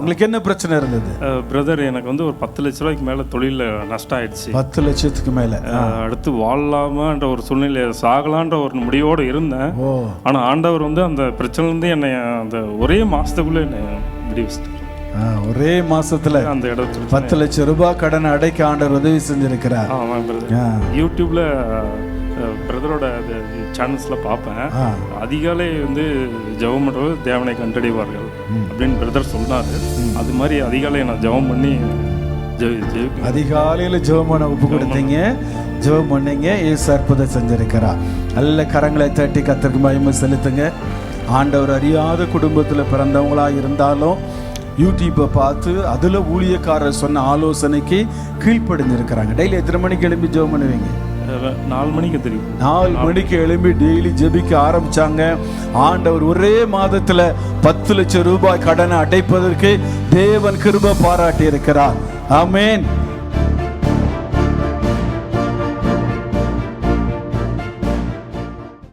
உங்களுக்கு என்ன பிரச்சனை இருந்தது? பிரதர் எனக்கு வந்து ஒரு பத்து லட்ச ரூபாய்க்கு மேலே தொழிலில் நஷ்டம் ஆயிடுச்சு பத்து லட்சத்துக்கு மேல. அடுத்து வாழலாமான்ற ஒரு சூழ்நிலை சாகலான்ற ஒரு முடிவோடு இருந்தேன். ஆனால் ஆண்டவர் வந்து அந்த பிரச்சனைலேருந்து என்னை அந்த ஒரே மாதத்துக்குள்ளே என்னை விடுவிச்சிட்டார். ஒரே மாசத்துல அந்த இடத்துல. பத்து லட்சம் ரூபாய் கடனை அடைக்க ஆண்டவர் உதவி செஞ்சிருக்கிறார். ஆமாம் பிரதரோட சேனல்ஸில் பார்ப்பேன். அதிகாலை வந்து ஜெபம் பண்ணுறது தேவனை கண்டடைவார்கள் அப்படின்னு பிரதர் சொன்னார். அது மாதிரி அதிகாலை நான் ஜெபம் பண்ணி அதிகாலையில ஜெபம் பண்ண ஒப்பு கொடுத்தீங்க. ஜெபம் பண்ணீங்க. ஏசு அற்புதம் செஞ்சிருக்கிறார். நல்ல கரங்களை தட்டி கத்திற்கு மகிமை செலுத்துங்க. ஆண்டவர் அறியாத குடும்பத்துல பிறந்தவங்களா இருந்தாலும் யூடியூப்பை பார்த்து அதுல ஊழியக்காரர் சொன்ன ஆலோசனைக்கு கீழ்ப்படிஞ்சிருக்கிறாங்க. டெய்லி எத்தனை மணிக்கு எழும்பி ஜெபம் பண்ணுவீங்க? நாலு மணிக்கு தெரியும். நாலு மணிக்கு எழும்பி டெய்லி ஜெபிக்க ஆரம்பிச்சாங்க. ஆண்டவர் ஒரே மாதத்துல பத்து லட்சம் ரூபாய் கடனை அடைப்பதற்கு தேவன் கிருபை பாராட்டி இருக்கிறார் ஆமென்.